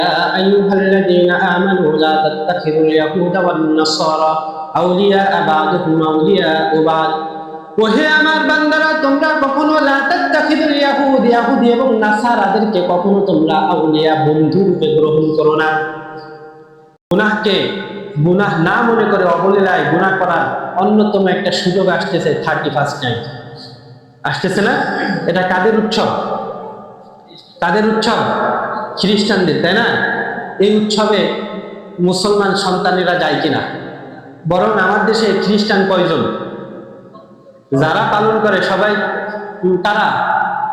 أيها الذين آمنوا لا تتخذوا اليهود والنصارى أولياء بعضهم أولياء بعض ওহে আমার বান্দারা তোমরা কখনো লা তাত্তাখিদুল ইয়াহুদ ইয়াহুদি এবং নাসারাদেরকে কখনো তোমরা আউলিয়া বন্ধু রূপে গ্রহণ করো না গুনাহকে গুনাহ না মনে করে অবলীলায় গুনাহ করার অন্যতম একটা সুযোগ আসতেছে থার্টি ফার্স্ট নাইট আসতেছে না এটা কাদের উৎসব কাদের উৎসব খ্রিস্টানদের, তাই না? এই উৎসবে মুসলমান সন্তানেরা যায় কিনা? বরং আমার দেশে খ্রিস্টান কয়জন? যারা পালন করে সবাই তারা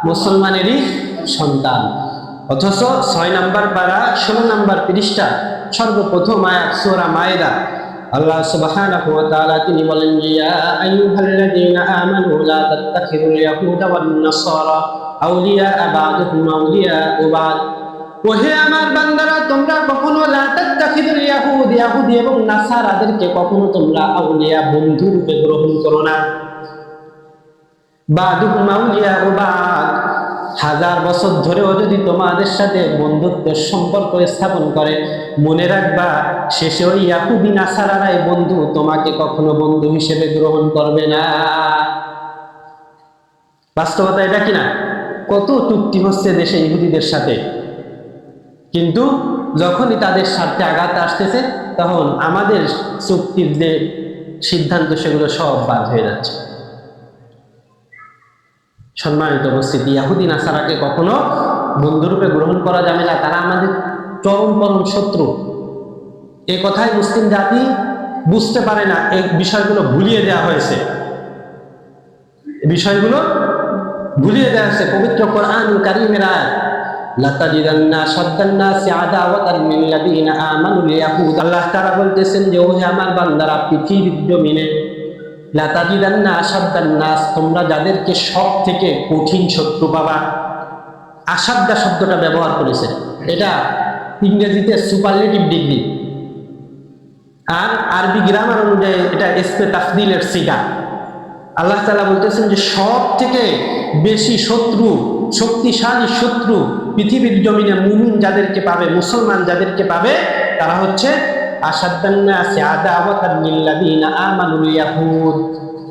মুসলমানেরই সন্তান। অথচ ছয় নাম্বার পারা, ষোলো নাম্বার পৃষ্ঠা, সর্বপ্রথম আয়াত, সূরা মায়েদা। আল্লাহ সুবহানাহু ওয়া তাআলা তিনি বলেন, ইয়া আইয়ুহাল্লাযীনা আমানু লা তাত্তাখিযুল ইয়াহুদা ওয়ান নাসারা, আউলিয়া আউলিয়া ওহে আমার বান্দারা, তোমরা কখনো লা ইয়াহুদ, ইয়াহুদি এবং নাসারাদেরকে কখনো তোমরা আউলিয়া, বন্ধু রূপে গ্রহণ করো না। হাজার বছর ধরেও যদি তোমাদের সাথে বন্ধুত্বের সম্পর্ক স্থাপন করে, মনে রাখবা, শেষে ওই ইয়াহুদি, নাসারারাই বন্ধু তোমাকে কখনো বন্ধু হিসেবে গ্রহণ করবে না। বাস্তবতা এটা কিনা কত চুক্তি হচ্ছে দেশে ইহুদিদের সাথে। কিন্তু যখনই তাদের স্বার্থে আঘাত আসতেছে, তখন আমাদের চুক্তির যে সিদ্ধান্ত, সেগুলো সব বাদ হয়ে যাচ্ছে। সম্মানিত উপস্থিতি, ইয়াহুদি, নাসারাকে কখনো বন্ধুরূপে গ্রহণ করা যাবে না। তারা আমাদের চরম পরম শত্রু। এ কথাই মুসলিম জাতি বুঝতে পারে না। এই বিষয়গুলো ভুলিয়ে দেওয়া হয়েছে। বিষয়গুলো ভুলিয়ে দেওয়া হয়েছে। পবিত্র কোরআন কারিমের আয়াত। আল্লাহ বলতেছেন যে আমার তোমরা যাদেরকে সব থেকে কঠিন শত্রু পাবা। আসাদ্দা শব্দটা ব্যবহার করেছে। এটা ইংরেজিতে সুপারলেটিভ ডিগ্রি আর আরবি গ্রামার অনুযায়ী এটা এসপে তাফদিলের সিগা আল্লাহ তাআলা বলতেছেন যে সব থেকে বেশি শত্রু, শক্তিশালী শত্রু পৃথিবীর জমিনে মুমিন যাদেরকে পাবে, মুসলমান যাদেরকে পাবে, তারা হচ্ছে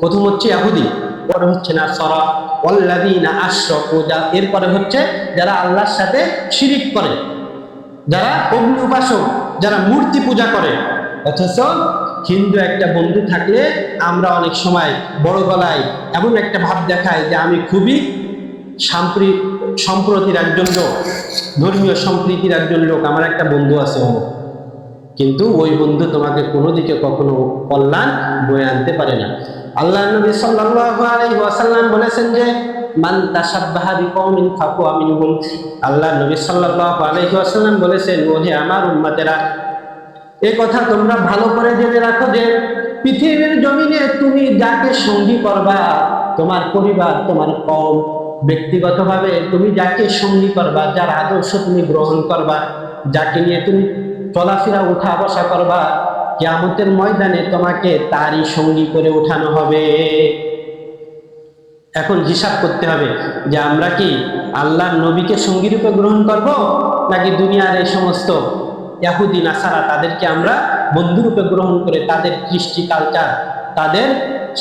প্রথম হচ্ছে ইহুদি পরে হচ্ছে নাসারা, ওয়াল্লাযীনা আশরাকু এরপরে হচ্ছে যারা আল্লাহর সাথে শিরিক করে, যারা অগ্নি উপাসক যারা মূর্তি পূজা করে, অথচ হিন্দু একটা বন্ধু থাকলে আমরা অনেক সময় বড় গলায় এমন একটা ভাব দেখায় যে আমি খুবই সাম্প্রী, সম্প্রতির একজন লোক, ধর্মীয় সম্প্রীতির একজন লোক, আমার একটা বন্ধু আছে কিন্তু ওই বন্ধু তোমাকে কোনো দিকে কখনো কল্যাণ বয়ে আনতে পারে না। আল্লাহ নবী সাল্লাল্লাহু বলেছেন যে, মান তাসাব্বাহা বিকওমিন আল্লাহ নবী সাল্লাল্লাহু আলাইহি ওয়াসাল্লাম বলেছেন, ওহে আমার উম্মতেরা এই কথা তোমরা ভালো করে জেনে রাখো যে পৃথিবীর জমিনে তুমি যাকে সঙ্গী করবা, তোমার পরিবার, তোমার কম। ব্যক্তিগতভাবে তুমি যাকে সঙ্গী করবা, যার আদর্শ তুমি গ্রহণ করবা, যাকে নিয়ে তুমি চলাফেরা উঠা বসা করবা, কিয়ামতের ময়দানে তোমাকে তারই সঙ্গী করে উঠানো হবে। এখন হিসাব করতে হবে যে আমরা কি আল্লাহর নবীকে সঙ্গী রূপে গ্রহণ করব, নাকি দুনিয়ার এই সমস্ত ইয়াহুদি নাসারা তাদেরকে আমরা বন্ধুরূপে গ্রহণ করে তাদের কৃষ্টি কালচার তাদের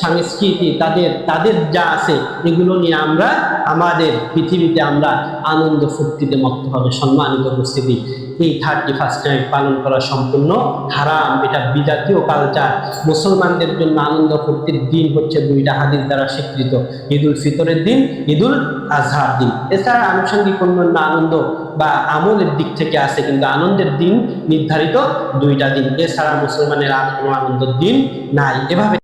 সংস্কৃতি, তাদের তাদের যা আছে, এগুলো নিয়ে আমরা আমাদের পৃথিবীতে আমরা আনন্দ ফুর্তিতে মত্ত হবে সম্মানিত উপস্থিতি। এই থার্টি ফার্স্ট নাইট পালন করা সম্পূর্ণ হারাম। এটা বিজাতীয় কালচার মুসলমানদের জন্য আনন্দ ফুর্তির দিন হচ্ছে দুইটা হাদিস দ্বারা স্বীকৃত। ঈদুল ফিতরের দিন, ঈদুল আজহার দিন। এছাড়া আনুষঙ্গিক অন্যান্য আনন্দ বা আমলের দিক থেকে আছে, কিন্তু আনন্দের দিন নির্ধারিত দুইটা দিন। এছাড়া মুসলমানের আর কোনো আনন্দের দিন নাই। এভাবে